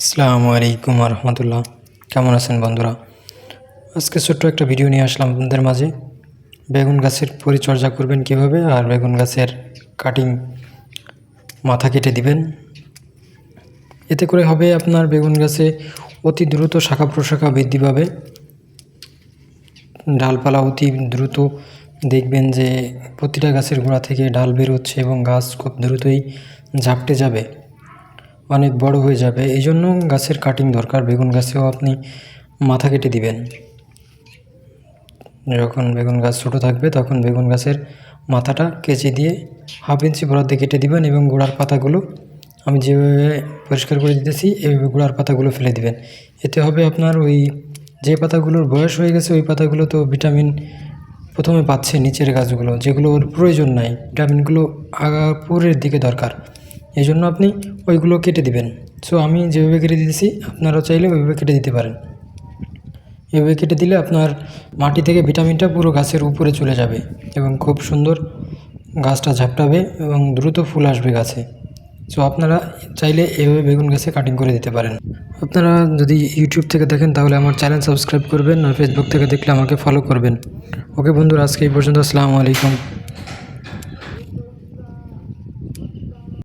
আসসালামু আলাইকুম রহমতুল্লাহ কেমন আছেন বন্ধুরা? আজকে ছোট্ট একটা ভিডিও নিয়ে আসলাম আপনাদের মাঝে। বেগুন গাছের পরিচর্যা করবেন কীভাবে আর বেগুন গাছের কাটিং মাথা কেটে দিবেন। এতে করে হবে আপনার বেগুন গাছে অতি দ্রুত শাখা প্রশাখা বৃদ্ধি পাবে। ডালপালা অতি দ্রুত দেখবেন যে প্রতিটা গাছের গোড়া থেকে ডাল বেরোচ্ছে এবং গাছ খুব দ্রুতই ঝাপটে যাবে। অনেক বড় হয়ে যাবে। এই জন্য গাছের কাটিং দরকার। বেগুন গাছেও আপনি মাথা কেটে দিবেন। যখন বেগুন গাছ ছোটো থাকবে, তখন বেগুন গাছের মাথাটা কেচে দিয়ে হাফ ইঞ্চি বরাদ্দে কেটে দিবেন এবং গোড়ার পাতাগুলো আমি যেভাবে পরিষ্কার করে দিতেছি, এইভাবে গোড়ার পাতাগুলো ফেলে দিবেন। এতে হবে আপনার ওই যে পাতাগুলোর বয়স হয়ে গেছে, ওই পাতাগুলো তো ভিটামিন প্রথমে পাচ্ছে নিচের গাছগুলো যেগুলো ওর প্রয়োজন নাই। ভিটামিনগুলো আগা দিকে দরকার। এই জন্য আপনি ওইগুলো কেটে দিবেন। সো আমি যেভাবে কেটে দিতেছি আপনারা চাইলে ওইভাবে কেটে দিতে পারেন। এভাবে কেটে দিলে আপনার মাটি থেকে ভিটামিনটা পুরো গাছের উপরে চলে যাবে এবং খুব সুন্দর গাছটা ঝাপটাবে এবং দ্রুত ফুল আসবে গাছে। সো আপনারা চাইলে এভাবে বেগুন গাছে কাটিং করে দিতে পারেন। আপনারা যদি ইউটিউব থেকে দেখেন, তাহলে আমার চ্যানেল সাবস্ক্রাইব করবেন আর ফেসবুক থেকে দেখলে আমাকে ফলো করবেন। ওকে বন্ধুরা, আজকে এই পর্যন্ত। আসসালামু আলাইকুম।